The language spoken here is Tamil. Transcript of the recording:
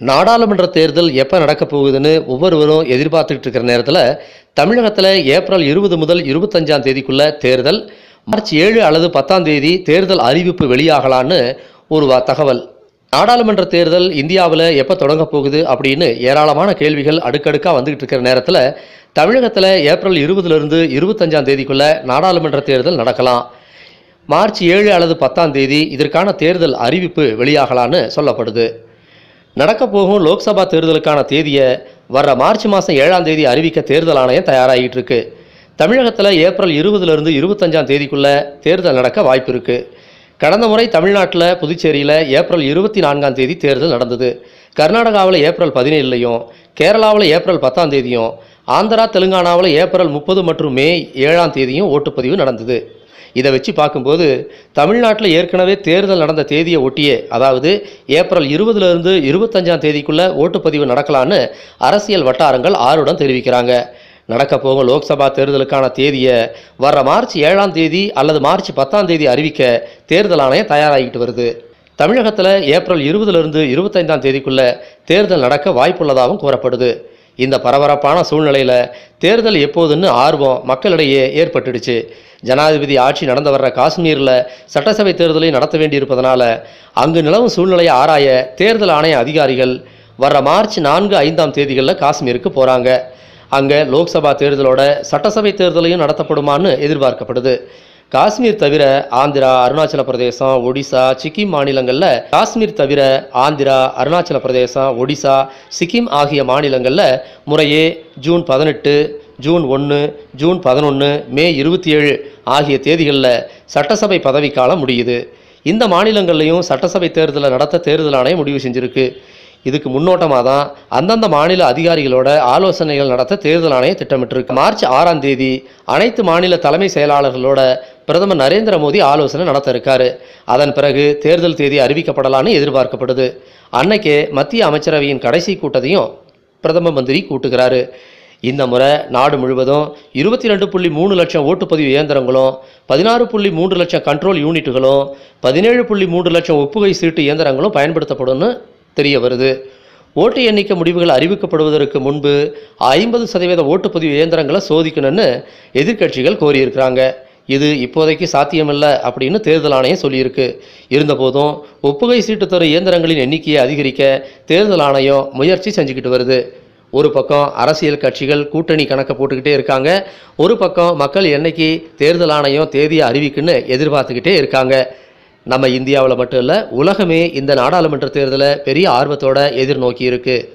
நாடாளுமன்ற தேர்தல் எப்போ நடக்க போகுதுன்னு ஒவ்வொருவரும் எதிர்பார்த்துக்கிட்டு இருக்கிற நேரத்தில் தமிழகத்தில் ஏப்ரல் இருபது முதல் இருபத்தஞ்சாம் தேதிக்குள்ள தேர்தல் மார்ச் ஏழு அல்லது பத்தாம் தேதி தேர்தல் அறிவிப்பு வெளியாகலான்னு ஒரு தகவல். நாடாளுமன்ற தேர்தல் இந்தியாவில் எப்போ தொடங்க போகுது அப்படின்னு ஏராளமான கேள்விகள் அடுக்கடுக்காக வந்துக்கிட்டு இருக்கிற நேரத்தில் தமிழகத்தில் ஏப்ரல் இருபதுலேருந்து இருபத்தஞ்சாம் தேதிக்குள்ள நாடாளுமன்ற தேர்தல் நடக்கலாம். மார்ச் ஏழு அல்லது பத்தாம் தேதி இதற்கான தேர்தல் அறிவிப்பு வெளியாகலான்னு சொல்லப்படுது. நடக்க போகும் லோக்சபா தேர்தலுக்கான தேதியை வர்ற மார்ச் மாதம் ஏழாம் தேதி அறிவிக்க தேர்தல் ஆணையம் தயாராகிட்டு இருக்கு. தமிழகத்தில் ஏப்ரல் இருபதுலேருந்து இருபத்தஞ்சாம் தேதிக்குள்ளே தேர்தல் நடக்க வாய்ப்பு இருக்கு. கடந்த முறை தமிழ்நாட்டில் புதுச்சேரியில் ஏப்ரல் இருபத்தி நான்காம் தேதி தேர்தல் நடந்தது. கர்நாடகாவில் ஏப்ரல் பதினேழுலையும் கேரளாவில் ஏப்ரல் பத்தாம் தேதியும் ஆந்திரா தெலுங்கானாவில் ஏப்ரல் முப்பது மற்றும் மே ஏழாம் தேதியும் ஓட்டுப்பதிவு நடந்தது. இதை வச்சு பார்க்கும்போது தமிழ்நாட்டில் ஏற்கனவே தேர்தல் நடந்த தேதியை ஒட்டியே அதாவது ஏப்ரல் இருபதுலேருந்து இருபத்தஞ்சாம் தேதிக்குள்ள ஓட்டுப்பதிவு நடக்கலான்னு அரசியல் வட்டாரங்கள் ஆர்வம் தெரிவிக்கிறாங்க. நடக்க போகும் லோக்சபா தேர்தலுக்கான தேதியை வர்ற மார்ச் ஏழாம் தேதி அல்லது மார்ச் பத்தாம் தேதி அறிவிக்க தேர்தல் ஆணையம் தயாராகிட்டு வருது. தமிழகத்தில் ஏப்ரல் இருபதுலேருந்து இருபத்தைந்தாம் தேதிக்குள்ளே தேர்தல் நடக்க வாய்ப்புள்ளதாகவும் கூறப்படுது. இந்த பரபரப்பான சூழ்நிலையில் தேர்தல் எப்போதுன்னு ஆர்வம் மக்களிடையே ஏற்பட்டுடுச்சு. ஜனாதிபதி ஆட்சி நடந்து வர்ற காஷ்மீரில் சட்டசபை தேர்தலை நடத்த வேண்டியிருப்பதனால அங்கு நிலவும் சூழ்நிலையை ஆராய தேர்தல் ஆணைய அதிகாரிகள் வர்ற மார்ச் நான்கு ஐந்தாம் தேதிகளில் காஷ்மீருக்கு போகிறாங்க அங்கே லோக்சபா தேர்தலோட சட்டசபை தேர்தலையும் நடத்தப்படுமான்னு எதிர்பார்க்கப்படுது. காஷ்மீர் தவிர ஆந்திரா அருணாச்சல பிரதேசம் ஒடிசா சிக்கிம் மாநிலங்களில் காஷ்மீர் தவிர ஆந்திரா அருணாச்சல பிரதேசம் ஒடிசா சிக்கிம் ஆகிய மாநிலங்களில் முறையே ஜூன் பதினெட்டு ஜூன் ஒன்று ஜூன் பதினொன்று மே இருபத்தி ஏழு ஆகிய தேதிகளில் சட்டசபை பதவிக்காலம் முடியுது. இந்த மாநிலங்கள்லையும் சட்டசபை தேர்தலை நடத்த தேர்தல் ஆணையம் முடிவு செஞ்சிருக்கு. இதுக்கு முன்னோட்டமாக தான் அந்தந்த மாநில அதிகாரிகளோட ஆலோசனைகள் நடத்த தேர்தல் ஆணையம் திட்டமிட்டிருக்கு. மார்ச் ஆறாம் தேதி அனைத்து மாநில தலைமை செயலாளர்களோட பிரதமர் நரேந்திர மோடி ஆலோசனை நடத்த இருக்காரு அதன் பிறகு தேர்தல் தேதி அறிவிக்கப்படலான்னு எதிர்பார்க்கப்படுது. அன்னைக்கே மத்திய அமைச்சரவையின் கடைசி கூட்டத்தையும் பிரதம மந்திரி கூட்டுகிறாரு. இந்த முறை நாடு முழுவதும் இருபத்தி ரெண்டு புள்ளி மூணு லட்சம் ஓட்டுப்பதிவு இயந்திரங்களும் பதினாறு புள்ளி மூன்று லட்சம் கண்ட்ரோல் யூனிட்டுகளும் பதினேழு புள்ளி மூன்று லட்சம் ஒப்புகை சீட்டு இயந்திரங்களும் பயன்படுத்தப்படும்னு தெரிய வருது. ஓட்டு எண்ணிக்கை முடிவுகள் அறிவிக்கப்படுவதற்கு முன்பு ஐம்பது சதவீத ஓட்டுப்பதிவு இயந்திரங்களை சோதிக்கணும்னு எதிர்க்கட்சிகள் கோரியிருக்கிறாங்க. இது இப்போதைக்கு சாத்தியமில்லை அப்படின்னு தேர்தல் ஆணையம் சொல்லியிருக்கு. இருந்தபோதும் ஒப்புகை சீட்டு தரும் இயந்திரங்களின் எண்ணிக்கையை அதிகரிக்க தேர்தல் ஆணையம் முயற்சி செஞ்சுக்கிட்டு வருது. ஒரு பக்கம் அரசியல் கட்சிகள் கூட்டணி கணக்கை போட்டுக்கிட்டே இருக்காங்க. ஒரு பக்கம் மக்கள் என்னைக்கு தேர்தல் ஆணையம் தேதியை அறிவிக்குன்னு எதிர்பார்த்துக்கிட்டே இருக்காங்க. நம்ம இந்தியாவில் மட்டும் இல்லை உலகமே இந்த நாடாளுமன்ற தேர்தலை பெரிய ஆர்வத்தோட எதிர்நோக்கி இருக்குது